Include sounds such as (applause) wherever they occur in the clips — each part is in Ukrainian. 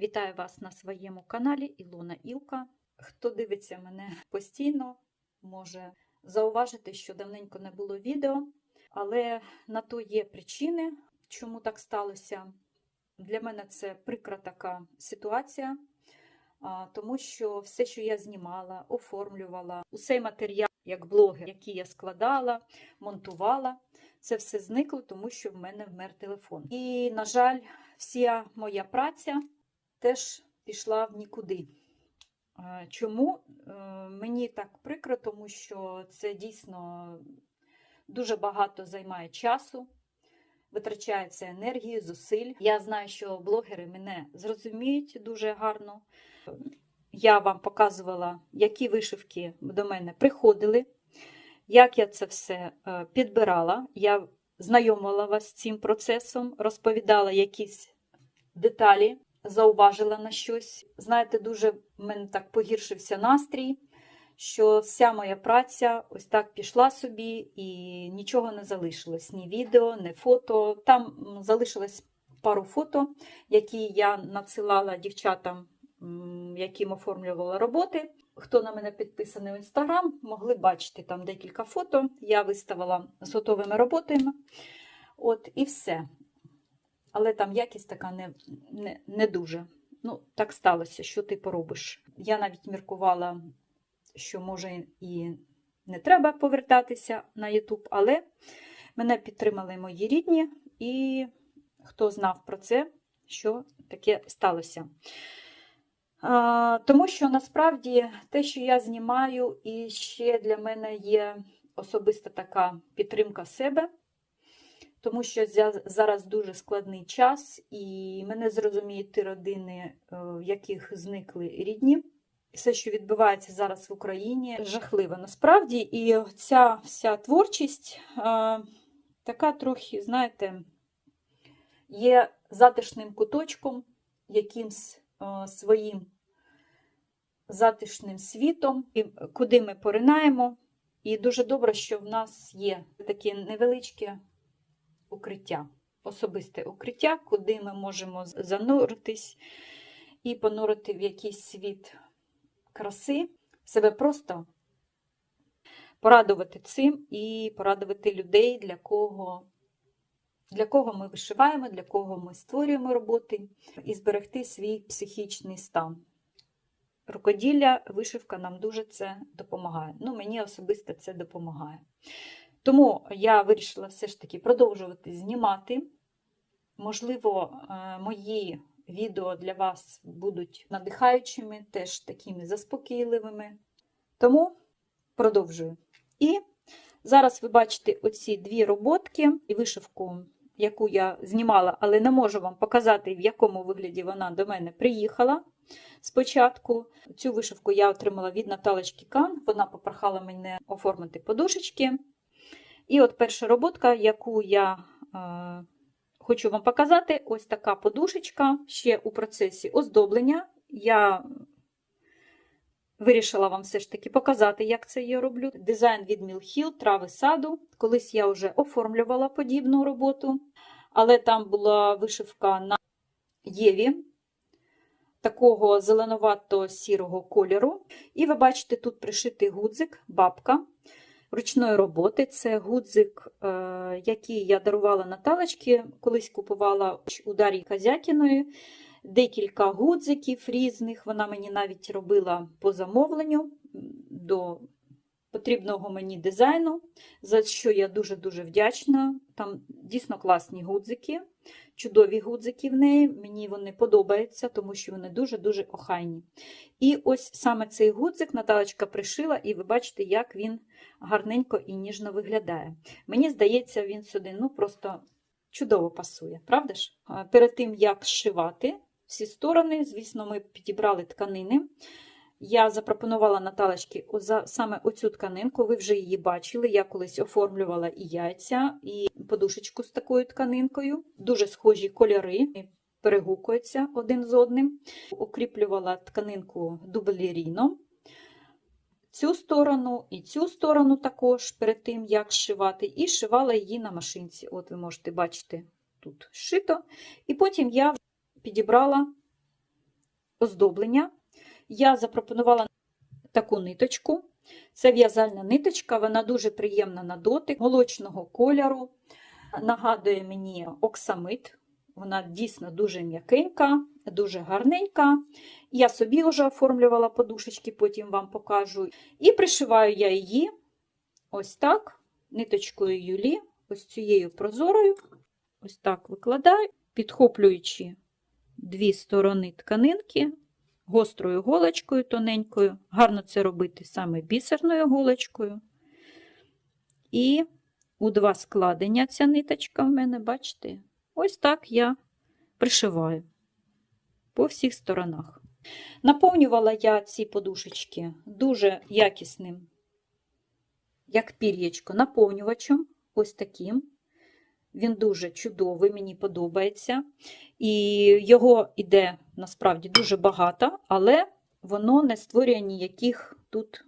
Вітаю вас на своєму каналі Ілона Ілка. Хто дивиться мене постійно, може зауважити, що давненько не було відео, але на то є причини, чому так сталося. Для мене це прикра така ситуація, тому що все, що я знімала, оформлювала, усей матеріал, як блогер, який я складала, монтувала, це все зникло, тому що в мене вмер телефон. І, на жаль, вся моя праця теж пішла в нікуди. Чому Е, мені так прикро, тому що це дійсно дуже багато займає часу, витрачається енергії, зусиль. Я знаю, що блогери мене зрозуміють дуже гарно. Я вам показувала, які вишивки до мене приходили, як я це все е, підбирала. Я знайомила вас з цим процесом, розповідала якісь деталі, зауважила на щось. Знаєте, дуже в мене так погіршився настрій, що вся моя праця ось так пішла собі і нічого не залишилось. Ні відео, ні фото. Там залишилось пару фото, які я надсилала дівчатам, яким оформлювала роботи. Хто на мене підписаний в інстаграм, могли бачити там декілька фото. Я виставила з готовими роботами. От і все. Але там якість така не, не, не дуже. Ну, так сталося, що ти поробиш. Я навіть міркувала, що може і не треба повертатися на YouTube, але мене підтримали мої рідні, і хто знав про це, що таке сталося. А, тому що насправді те, що я знімаю, і ще для мене є особиста така підтримка себе тому що зараз дуже складний час, і мене зрозуміють ті родини, е, в яких зникли рідні. Все, що відбувається зараз в Україні, жахливо насправді. І ця вся творчість е, така трохи, знаєте, є затишним куточком, якимсь е, своїм затишним світом, куди ми поринаємо. І дуже добре, що в нас є таке невеличке укриття, особисте укриття, куди ми можемо зануритись і понурити в якийсь світ краси, себе просто порадувати цим і порадувати людей, для кого, для кого ми вишиваємо, для кого ми створюємо роботи, і зберегти свій психічний стан. Рукоділля, вишивка нам дуже це допомагає. Ну, мені особисто це допомагає. Тому я вирішила все ж таки продовжувати знімати. Можливо, е, мої відео для вас будуть надихаючими, теж такими заспокійливими. Тому продовжую. І зараз ви бачите оці дві роботки і вишивку, яку я знімала, але не можу вам показати, в якому вигляді вона до мене приїхала. Спочатку цю вишивку я отримала від Наталочки Кан. Вона попрохала мене оформити подушечки. І от перша роботка, яку я е, хочу вам показати, ось така подушечка ще у процесі оздоблення. Я вирішила вам все ж таки показати, як це я роблю. Дизайн від Мілхіл, трави саду. Колись я вже оформлювала подібну роботу, але там була вишивка на Єві. Такого зеленувато-сірого кольору. І ви бачите, тут пришитий гудзик, бабка ручної роботи. Це гудзик, е, який я дарувала Наталочки, колись купувала у Дар'ї Казякіної. Декілька гудзиків різних. Вона мені навіть робила по замовленню до потрібного мені дизайну, за що я дуже-дуже вдячна. Там дійсно класні гудзики, чудові гудзики в неї. Мені вони подобаються, тому що вони дуже-дуже охайні. І ось саме цей гудзик Наталочка пришила, і ви бачите, як він гарненько і ніжно виглядає. Мені здається, він сюди ну, просто чудово пасує, правда ж? Перед тим, як зшивати всі сторони, звісно, ми підібрали тканини. Я запропонувала Наталочці саме оцю тканинку, ви вже її бачили. Я колись оформлювала і яйця, і подушечку з такою тканинкою. Дуже схожі кольори, перегукуються один з одним. Укріплювала тканинку дублеріном. Цю сторону і цю сторону також перед тим, як зшивати, і шивала її на машинці. От ви можете бачити, тут зшито. І потім я підібрала оздоблення. Я запропонувала таку ниточку. Це в'язальна ниточка, вона дуже приємна на дотик, молочного кольору. Нагадує мені оксамит. Вона дійсно дуже м'якенька, дуже гарненька. Я собі вже оформлювала подушечки, потім вам покажу. І пришиваю я її ось так, ниточкою юлі, ось цією прозорою. Ось так викладаю, підхоплюючи дві сторони тканинки гострою голочкою тоненькою. Гарно це робити саме бісерною голочкою. І у два складення ця ниточка в мене, бачите? Ось так я пришиваю по всіх сторонах. Наповнювала я ці подушечки дуже якісним, як пір'ячко, наповнювачем, ось таким. Він дуже чудовий, мені подобається. І його іде насправді дуже багато, але воно не створює ніяких тут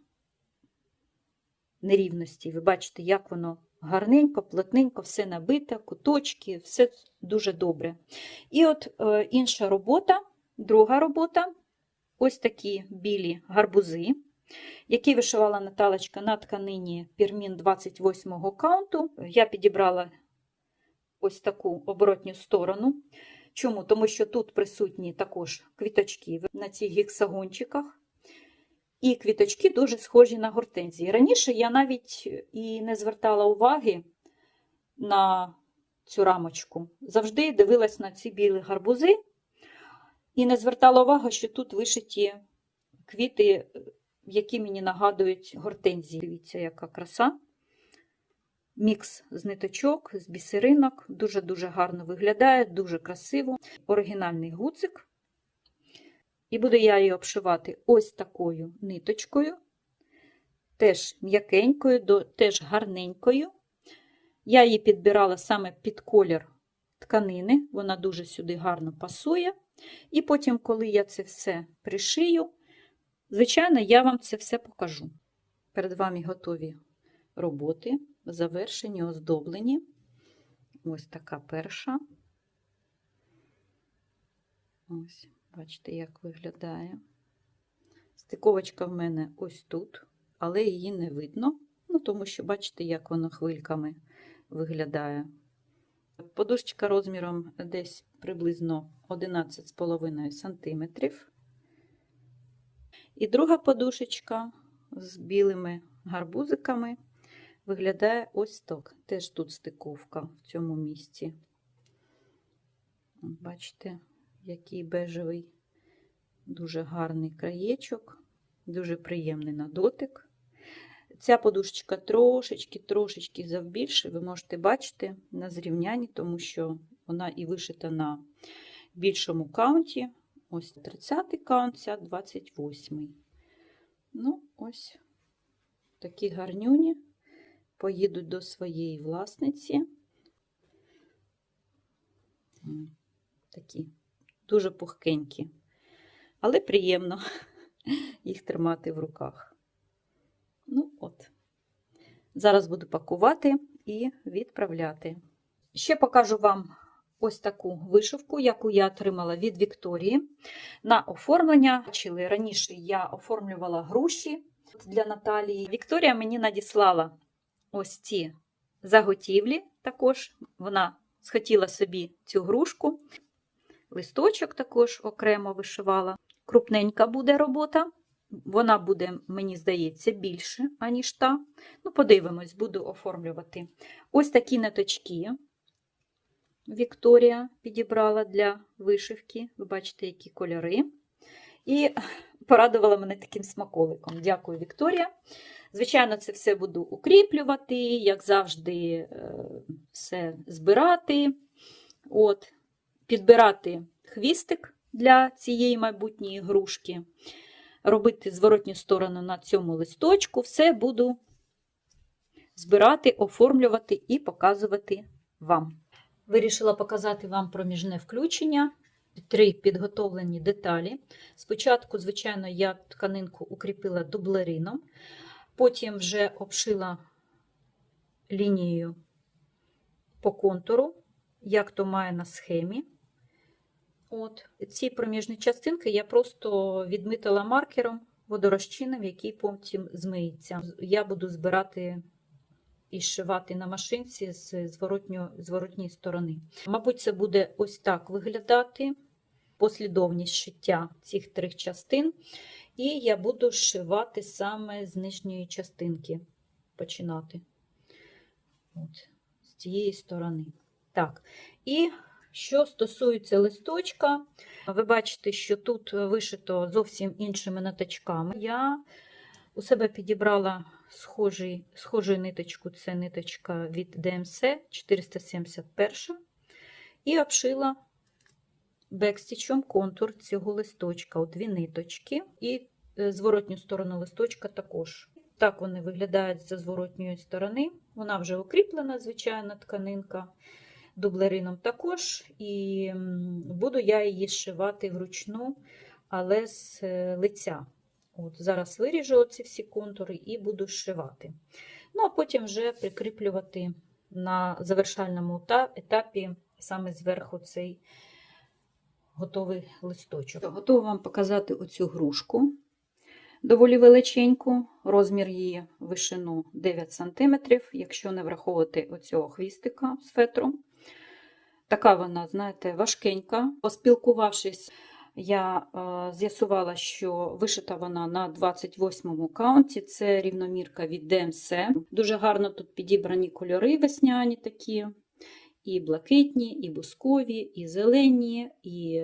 нерівностей. Ви бачите, як воно гарненько, плотненько, все набите, куточки, все дуже добре. І от е, інша робота, друга робота ось такі білі гарбузи, які вишивала Наталочка на тканині Пірмін 28 го каунту. Я підібрала ось таку оборотню сторону. Чому? Тому що тут присутні також квіточки на цих гексагончиках. І квіточки дуже схожі на гортензії. Раніше я навіть і не звертала уваги на цю рамочку. Завжди дивилась на ці білі гарбузи і не звертала увагу, що тут вишиті квіти, які мені нагадують гортензії. Дивіться, яка краса. Мікс з ниточок, з бісеринок. Дуже-дуже гарно виглядає, дуже красиво. Оригінальний гудзик. І буду я її обшивати ось такою ниточкою, теж м'якенькою, теж гарненькою. Я її підбирала саме під колір тканини, вона дуже сюди гарно пасує. І потім, коли я це все пришию, звичайно, я вам це все покажу. Перед вами готові роботи, завершені, оздоблені. Ось така перша. Ось. Бачите, як виглядає. Стиковочка в мене ось тут, але її не видно, ну, тому що, бачите, як воно хвильками виглядає. Подушечка розміром десь приблизно 11,5 см. І друга подушечка з білими гарбузиками виглядає ось так. Теж тут стиковка в цьому місці. Бачите? Який бежевий, дуже гарний краєчок, дуже приємний на дотик. Ця подушечка трошечки-трошечки завбільше, ви можете бачити на зрівнянні, тому що вона і вишита на більшому каунті. Ось 30-й каунт, ця 28-й. Ну, ось такі гарнюні поїдуть до своєї власниці. Такі дуже пухкенькі, але приємно (laughs) їх тримати в руках. Ну, от. Зараз буду пакувати і відправляти. Ще покажу вам ось таку вишивку, яку я отримала від Вікторії на оформлення. Бачили, раніше я оформлювала груші для Наталії. Вікторія мені надіслала ось ці заготівлі. Також вона схотіла собі цю грушку. Листочок також окремо вишивала. Крупненька буде робота. Вона буде, мені здається, більше, аніж та. Ну, подивимось, буду оформлювати. Ось такі ниточки Вікторія підібрала для вишивки. Ви бачите, які кольори. І порадувала мене таким смаколиком. Дякую, Вікторія. Звичайно, це все буду укріплювати, як завжди, е, все збирати. От підбирати хвістик для цієї майбутньої грушки, робити зворотню сторону на цьому листочку, все буду збирати, оформлювати і показувати вам. Вирішила показати вам проміжне включення. Три підготовлені деталі. Спочатку, звичайно, я тканинку укріпила дублерином, потім вже обшила лінією по контуру, як то має на схемі. От ці проміжні частинки я просто відмітила маркером водорозчинним, який потім змиється. Я буду збирати і зшивати на машинці з зворотньо, зворотньої сторони. Мабуть, це буде ось так виглядати послідовність шиття цих трьох частин. І я буду зшивати саме з нижньої частинки починати. От, з цієї сторони. Так, і що стосується листочка, ви бачите, що тут вишито зовсім іншими ниточками. Я у себе підібрала схожий, схожу ниточку, це ниточка від DMC 471 і обшила бекстічом контур цього листочка у дві ниточки, і е, зворотню сторону листочка також. Так вони виглядають за зворотньої сторони. Вона вже укріплена, звичайно, тканинка дублерином також, і буду я її зшивати вручну, але з е, лиця. От, Зараз виріжу ці всі контури і буду зшивати. Ну, а потім вже прикріплювати на завершальному етапі саме зверху цей готовий листочок. Готова вам показати оцю грушку. Доволі величеньку, розмір її вишину 9 см, якщо не враховувати оцього хвістика з фетру. Така вона, знаєте, важкенька. Поспілкувавшись, я е, з'ясувала, що вишита вона на 28-му каунті. Це рівномірка від DMC. Дуже гарно тут підібрані кольори весняні такі. І блакитні, і бускові, і зелені, і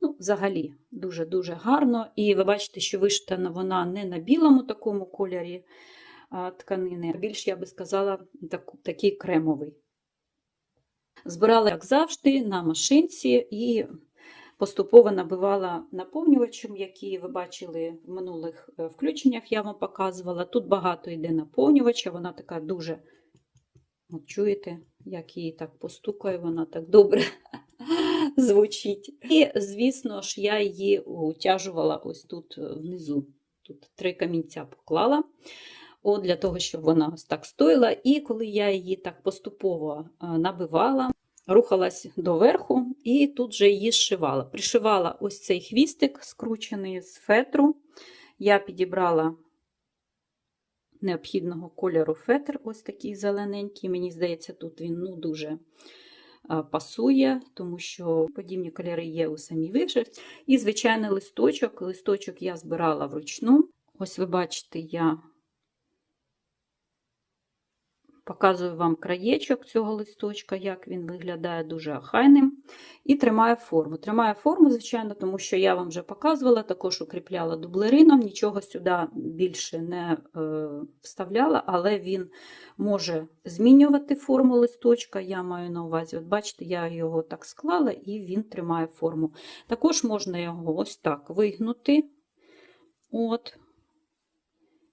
ну, взагалі дуже-дуже гарно. І ви бачите, що вишита вона не на білому такому кольорі тканини, а більш, я би сказала, так, такий кремовий. Збирала, як завжди, на машинці і поступово набивала наповнювачем, які ви бачили в минулих е, включеннях, я вам показувала. Тут багато йде наповнювача, вона така дуже, от чуєте, як її так постукає, вона так добре (laughs) звучить. І, звісно ж, я її утяжувала ось тут е, внизу. Тут три камінця поклала. От Для того, щоб вона ось так стоїла. І коли я її так поступово набивала, рухалась доверху і тут же її зшивала. Пришивала ось цей хвістик, скручений з фетру. Я підібрала необхідного кольору фетр, ось такий зелененький. Мені здається, тут він ну, дуже пасує, тому що подібні кольори є у самій вишивці. І звичайний листочок. Листочок я збирала вручну. Ось ви бачите, я Показую вам краєчок цього листочка, як він виглядає дуже охайним. І тримаю форму. Тримаю форму, звичайно, тому що я вам вже показувала, також укріпляла дублерином, нічого сюди більше не е, вставляла, але він може змінювати форму листочка. Я маю на увазі, от бачите, я його так склала і він тримає форму. Також можна його ось так вигнути. От.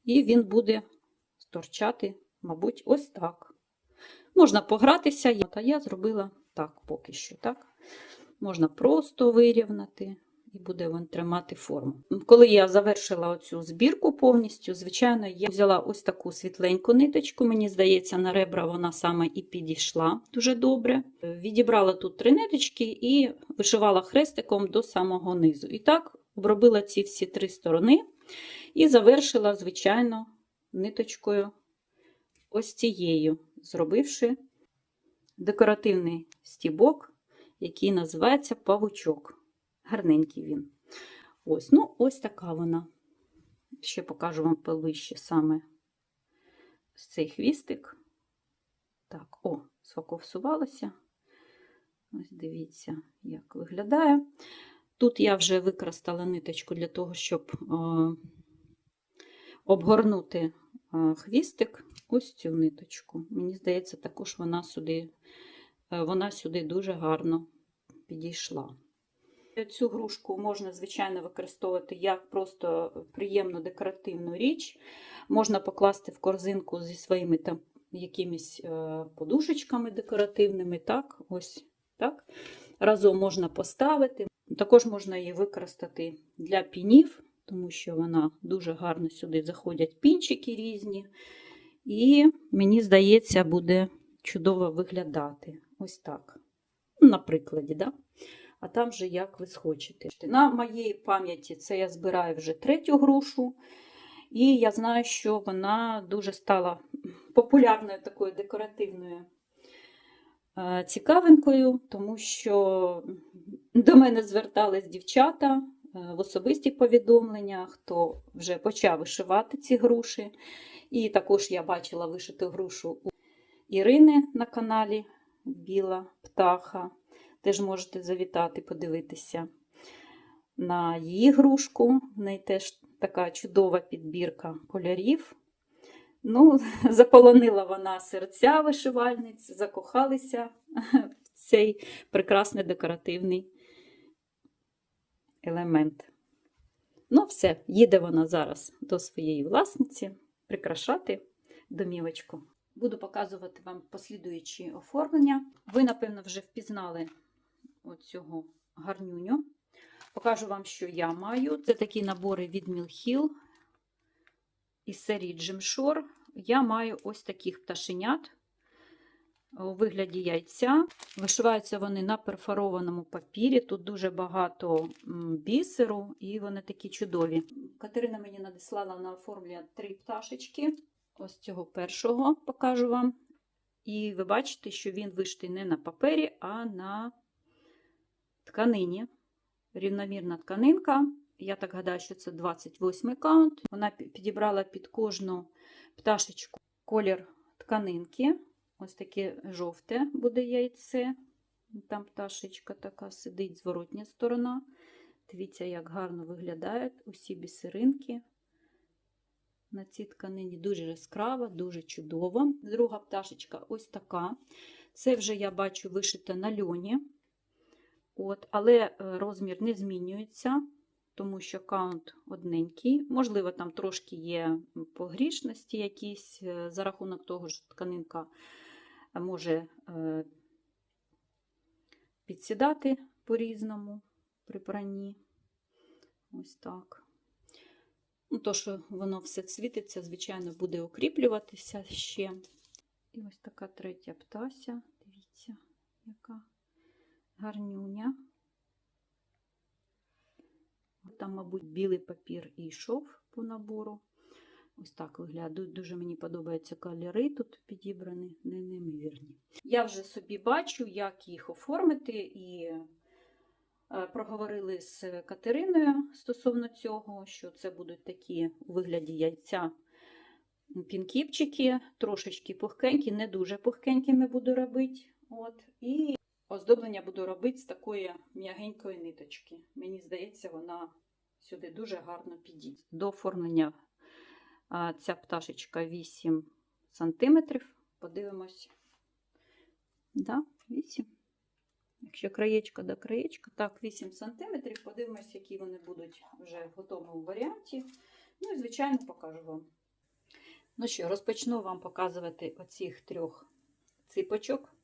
І він буде торчати мабуть, ось так. Можна погратися, а я зробила так поки що. так. Можна просто вирівнати і буде він тримати форму. Коли я завершила оцю збірку повністю, звичайно, я взяла ось таку світленьку ниточку, мені здається, на ребра вона саме і підійшла дуже добре. Відібрала тут три ниточки і вишивала хрестиком до самого низу. І так обробила ці всі три сторони і завершила, звичайно, ниточкою ось цією, зробивши декоративний стібок, який називається павучок. Гарненький він. Ось, ну, ось така вона. Ще покажу вам повище саме ось цей хвістик. Так, о, сфокусувалося. Ось дивіться, як виглядає. Тут я вже використала ниточку для того, щоб е, обгорнути хвістик ось цю ниточку. Мені здається, також вона сюди, е, вона сюди дуже гарно підійшла. Цю грушку можна, звичайно, використовувати як просто приємну декоративну річ. Можна покласти в корзинку зі своїми там якимись е, подушечками декоративними. Так, ось так. Разом можна поставити. Також можна її використати для пінів, тому що вона дуже гарно сюди заходять пінчики різні. І, мені здається, буде чудово виглядати. Ось так. На прикладі, да? а там вже як ви схочете. На моїй пам'яті це я збираю вже третю грушу, і я знаю, що вона дуже стала популярною такою декоративною е, цікавинкою, тому що до мене звертались дівчата в особисті повідомлення, хто вже почав вишивати ці груші. І також я бачила вишиту грушу у Ірини на каналі Біла Птаха. Теж можете завітати, подивитися на її грушку. В неї теж така чудова підбірка кольорів. Ну, (laughs) заполонила вона серця вишивальниць, закохалися (laughs) в цей прекрасний декоративний елемент. Ну, все, їде вона зараз до своєї власниці прикрашати домівочку. Буду показувати вам послідуючі оформлення. Ви, напевно, вже впізнали оцього гарнюню. Покажу вам, що я маю. Це такі набори від Мілхіл із серії Джимшор. Я маю ось таких пташенят у вигляді яйця. Вишиваються вони на перфорованому папірі. Тут дуже багато бісеру, і вони такі чудові. Катерина мені надіслала на оформлення три пташечки. Ось цього першого покажу вам. І ви бачите, що він вишитий не на папері, а на тканині. Рівномірна тканинка. Я так гадаю, що це 28 каунт. Вона підібрала під кожну пташечку колір тканинки. Ось таке жовте буде яйце. Там пташечка така сидить, зворотня сторона. Дивіться, як гарно виглядають усі бісеринки. На цій тканині дуже яскрава, дуже чудова. Друга пташечка ось така. Це вже я бачу вишите на льоні. От, Але розмір не змінюється, тому що каунт одненький. Можливо, там трошки є погрішності якісь за рахунок того, що тканинка може підсідати по-різному при пранні. Ось так. Ну, То, що воно все світиться, звичайно, буде укріплюватися ще. І ось така третя птася. Дивіться, яка гарнюня. Там, мабуть, білий папір і йшов по набору. Ось так виглядають. Дуже мені подобаються кольори тут підібрані, не неймовірні. Я вже собі бачу, як їх оформити, і проговорили з Катериною стосовно цього, що це будуть такі у вигляді яйця пінкіпчики, трошечки пухкенькі, не дуже пухкенькими буду робити. От. І оздоблення буду робити з такої м'ягенької ниточки. Мені здається, вона сюди дуже гарно підійде. До оформлення ця пташечка 8 см. Подивимось. Да, 8 Якщо краєчка до краєчка, так, 8 см. Подивимось, які вони будуть вже в готовому варіанті. Ну і, звичайно, покажу вам. Ну що, розпочну вам показувати оцих трьох ципочок.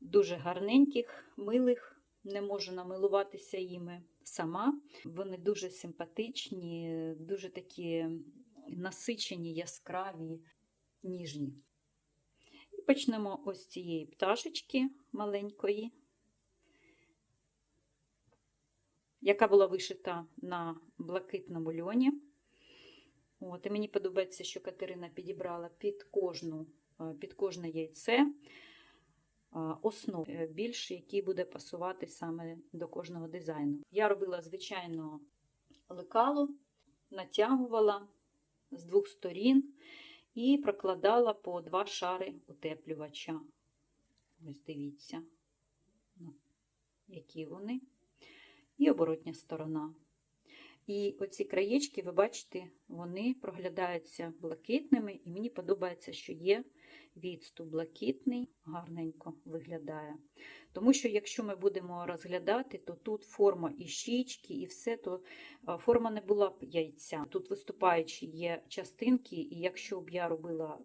Дуже гарненьких, милих. Не можу намилуватися їми сама. Вони дуже симпатичні, дуже такі насичені, яскраві, ніжні. І почнемо ось цієї пташечки маленької, яка була вишита на блакитному льоні. От, І мені подобається, що Катерина підібрала під кожну, під кожне яйце основу більш, який буде пасувати саме до кожного дизайну. Я робила, звичайно, лекало, натягувала з двох сторін і прокладала по два шари утеплювача. Ось дивіться, які вони. І оборотня сторона. І оці краєчки, ви бачите, вони проглядаються блакитними, і мені подобається, що є відступ блакитний, гарненько виглядає. Тому що, якщо ми будемо розглядати, то тут форма і щічки, і все, то форма не була б яйця. Тут виступаючі є частинки, і якщо б я робила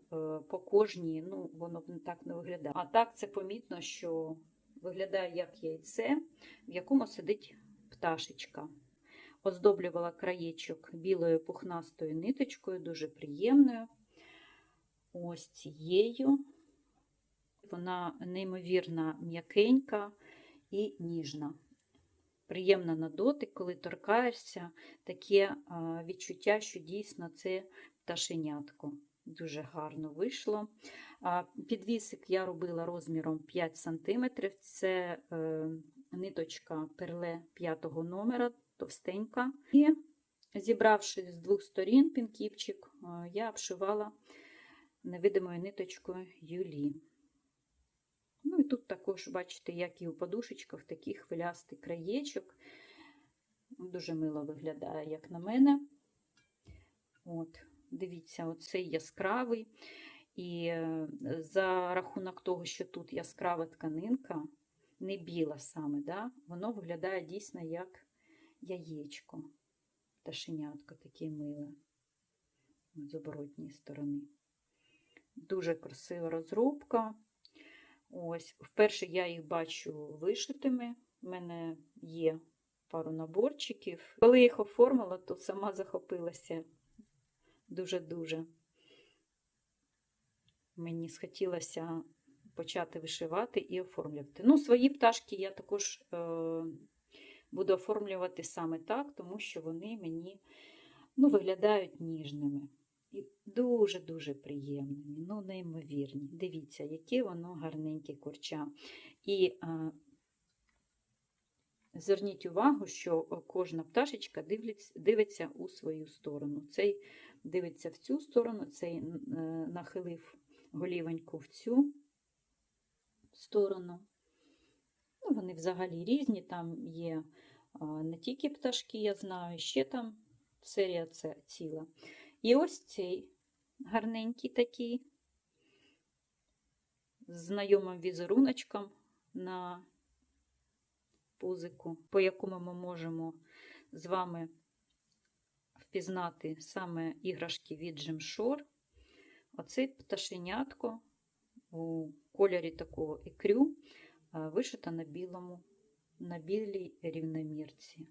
по кожній, ну, воно б не так не виглядає. А так це помітно, що виглядає як яйце, в якому сидить пташечка. Оздоблювала краєчок білою пухнастою ниточкою, дуже приємною. Ось цією. Вона неймовірно м'якенька і ніжна. приємна на дотик, коли торкаєшся, таке відчуття, що дійсно це пташенятко. Дуже гарно вийшло. Підвісик я робила розміром 5 см. Це е, ниточка перле 5 номера, товстенька. І зібравши з двох сторін пінкіпчик, е, я обшивала невидимою ниточкою юлі. Ну і тут також, бачите, як і у подушечках, такий хвилястий краєчок. Дуже мило виглядає, як на мене. От, Дивіться, оцей яскравий. І е, за рахунок того, що тут яскрава тканинка, не біла саме, да, воно виглядає дійсно як яєчко. Пташенятко таке миле з оборотньої сторони. Дуже красива розробка. Ось, Вперше я їх бачу вишитими. У мене є пару наборчиків. Коли я їх оформила, то сама захопилася дуже-дуже. Мені схотілося почати вишивати і оформлювати. Ну, свої пташки я також е, буду оформлювати саме так, тому що вони мені ну, виглядають ніжними. І дуже-дуже приємними, ну, неймовірні. Дивіться, яке воно гарненьке курча. І а, зверніть увагу, що кожна пташечка дивиться, дивиться у свою сторону. Цей дивиться в цю сторону, цей е, нахилив голівоньку в цю сторону. Вони взагалі різні, там є не тільки пташки, я знаю, ще там серія це ціла. І ось цей гарненький такий, з знайомим візеруночком на пузику, по якому ми можемо з вами впізнати саме іграшки від Джимшор. Оцей пташенятко у кольорі такого ікрю вишита на білому, на білій рівномірці.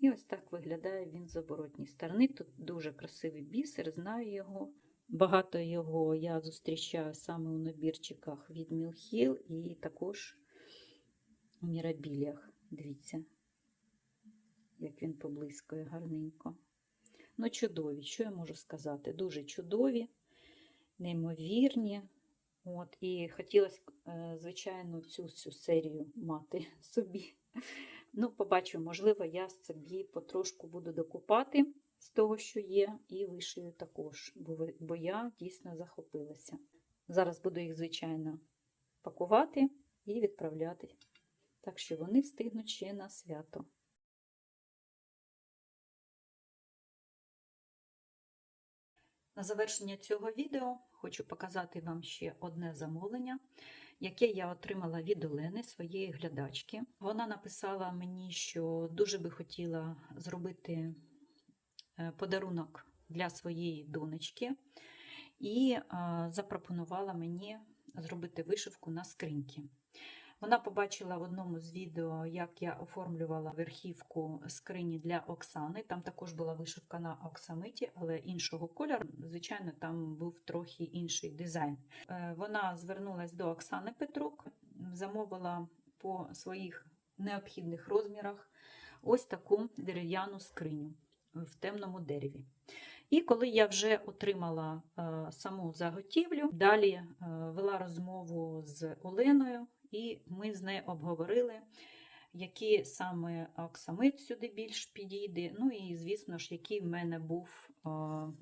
І ось так виглядає він з оборотній сторони. Тут дуже красивий бісер, знаю його. Багато його я зустрічаю саме у набірчиках від Мілхіл і також у мірабілях. Дивіться, як він поблискує гарненько. Ну, чудові, що я можу сказати? Дуже чудові, неймовірні. От, І хотілося, звичайно, цю всю серію мати собі. Ну, побачу, можливо, я собі потрошку буду докупати з того, що є, і вишию також, бо я дійсно захопилася. Зараз буду їх, звичайно, пакувати і відправляти, так що вони встигнуть ще на свято. На завершення цього відео хочу показати вам ще одне замовлення, яке я отримала від Олени, своєї глядачки. Вона написала мені, що дуже би хотіла зробити е, подарунок для своєї донечки, і запропонувала мені зробити вишивку на скриньки. Вона побачила в одному з відео, як я оформлювала верхівку скрині для Оксани. Там також була вишивка на оксамиті, але іншого кольору. Звичайно, там був трохи інший дизайн. Е, вона звернулася до Оксани Петрук, замовила по своїх необхідних розмірах ось таку дерев'яну скриню в темному дереві. І коли я вже отримала е, саму заготівлю, далі е, вела розмову з Оленою і ми з нею обговорили, який саме оксамит сюди більш підійде. Ну і, звісно ж, який в мене був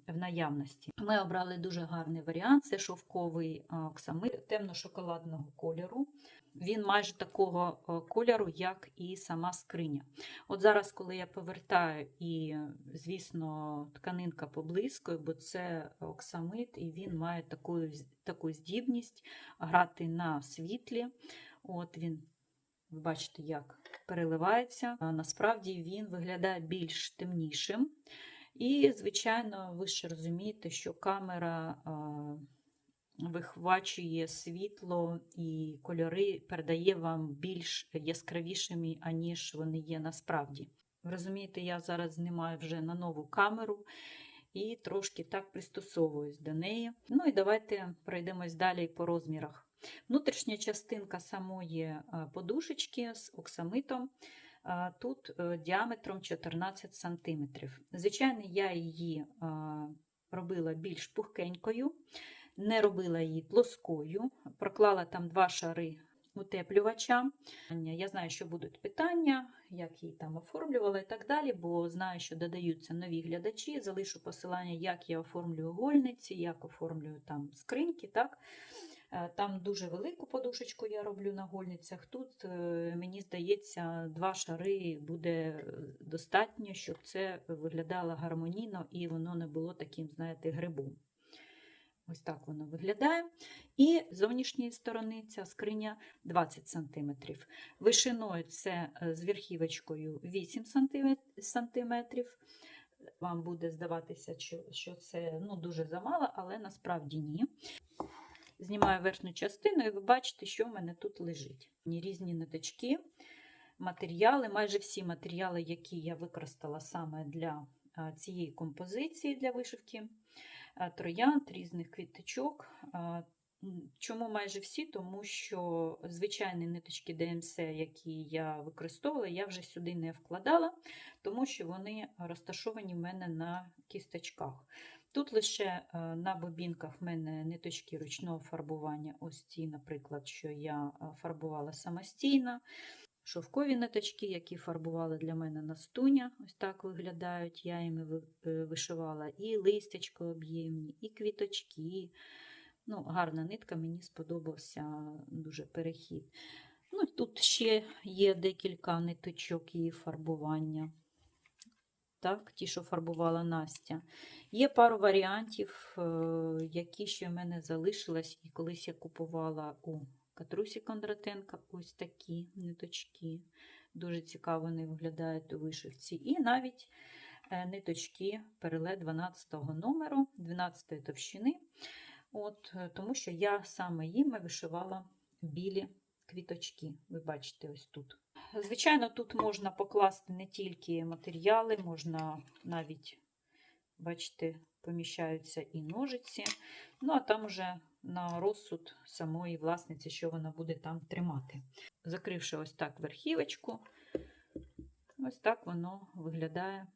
в наявності. Ми обрали дуже гарний варіант це шовковий оксамит темно-шоколадного кольору. Він майже такого кольору, як і сама скриня. От зараз, коли я повертаю, і, звісно, тканинка поблискує, бо це оксамит, і він має таку таку здібність грати на світлі. От він, ви бачите, як переливається. Насправді він виглядає більш темнішим. І, звичайно, ви ще розумієте, що камера вихвачує світло і кольори передає вам більш яскравішими, аніж вони є насправді. Розумієте, я зараз знімаю вже на нову камеру і трошки так пристосовуюсь до неї. Ну і давайте пройдемось далі по розмірах. Внутрішня частинка самої подушечки з оксамитом тут е, діаметром 14 см. Звичайно, я її робила більш пухкенькою, не робила її плоскою, проклала там два шари утеплювача. Я знаю, що будуть питання, як її там оформлювала і так далі, бо знаю, що додаються нові глядачі. Залишу посилання, як я оформлюю гольниці, як оформлюю там скриньки. так. Е, Там дуже велику подушечку я роблю на гольницях. Тут, е, мені здається, два шари буде е, достатньо, щоб це виглядало гармонійно і воно не було таким, знаєте, грибом. Ось так воно виглядає. І з зовнішньої сторони ця скриня 20 см. Вишиною це з верхівочкою 8 см. Вам буде здаватися, що це ну, дуже замало, але насправді ні. Знімаю верхню частину, і ви бачите, що в мене тут лежить. Різні ниточки, матеріали, майже всі матеріали, які я використала саме для цієї композиції для вишивки, троянд, різних квіточок. Чому майже всі? Тому що звичайні ниточки ДМС, які я використовувала, я вже сюди не вкладала, тому що вони розташовані в мене на кісточках. Тут лише е, на бобінках в мене ниточки ручного фарбування, ось ці, наприклад, що я е, фарбувала самостійно. Шовкові ниточки, які фарбували для мене на стуня, ось так виглядають. Я їми е, вишивала і листячко об'ємні, і квіточки. Ну, гарна нитка, мені сподобався дуже перехід. Ну, тут ще є декілька ниточок її фарбування. Так, ті, що фарбувала Настя. Є пару варіантів, е, які ще в мене залишились, і колись я купувала у Катрусі Кондратенка ось такі ниточки. Дуже цікаво вони виглядають у вишивці. І навіть е, ниточки переле 12 номеру, 12 товщини. От, е, тому що я саме їм вишивала білі квіточки. Ви бачите, ось тут. Звичайно, тут можна покласти не тільки матеріали, можна навіть, бачите, поміщаються і ножиці. Ну, а там уже на розсуд самої власниці, що вона буде там тримати. Закривши ось так верхівочку, ось так воно виглядає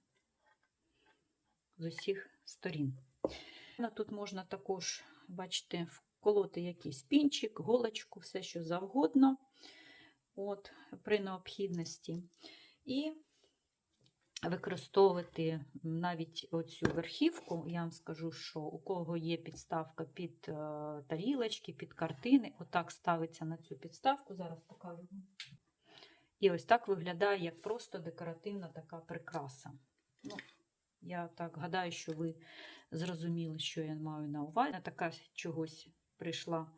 з усіх сторін. Тут можна також, бачите, вколоти якийсь пінчик, голочку, все що завгодно от, при необхідності. І використовувати навіть оцю верхівку, я вам скажу, що у кого є підставка під е, тарілочки, під картини, отак ставиться на цю підставку, зараз покажу. І ось так виглядає як просто декоративна така прикраса. Ну, я так гадаю, що ви зрозуміли, що я маю на увазі. Така чогось прийшла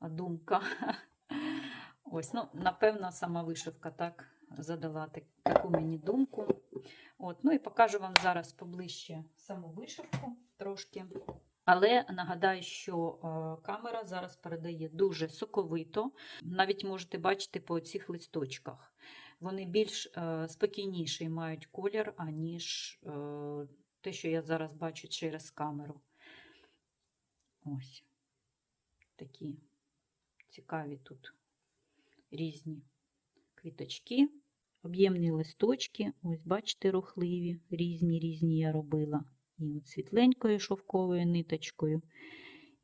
думка. (laughs) Ось, ну, напевно, сама вишивка так задала таку мені думку. От, ну і покажу вам зараз поближче саму вишивку трошки. Але нагадаю, що е, камера зараз передає дуже соковито. Навіть можете бачити по цих листочках. Вони більш е, спокійніший мають колір, аніж е, те, що я зараз бачу через камеру. Ось такі цікаві тут різні квіточки, об'ємні листочки. Ось, бачите, рухливі, різні різні я робила. І от світленькою шовковою ниточкою,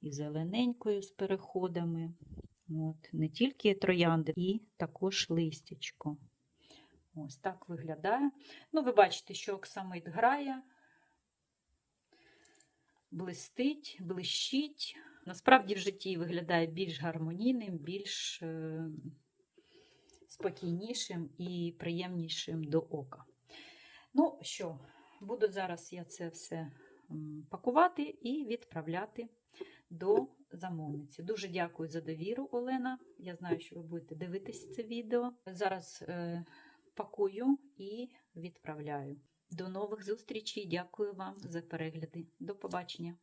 і зелененькою з переходами. От, Не тільки троянди, і також листячко. Ось так виглядає. Ну, ви бачите, що оксамит грає, блистить, блищить. Насправді в житті виглядає більш гармонійним, більш е, спокійнішим і приємнішим до ока. Ну що, буду зараз я це все пакувати і відправляти до замовниці. Дуже дякую за довіру, Олена. Я знаю, що ви будете дивитись це відео. Зараз е, пакую і відправляю. До нових зустрічей. Дякую вам за перегляди. До побачення.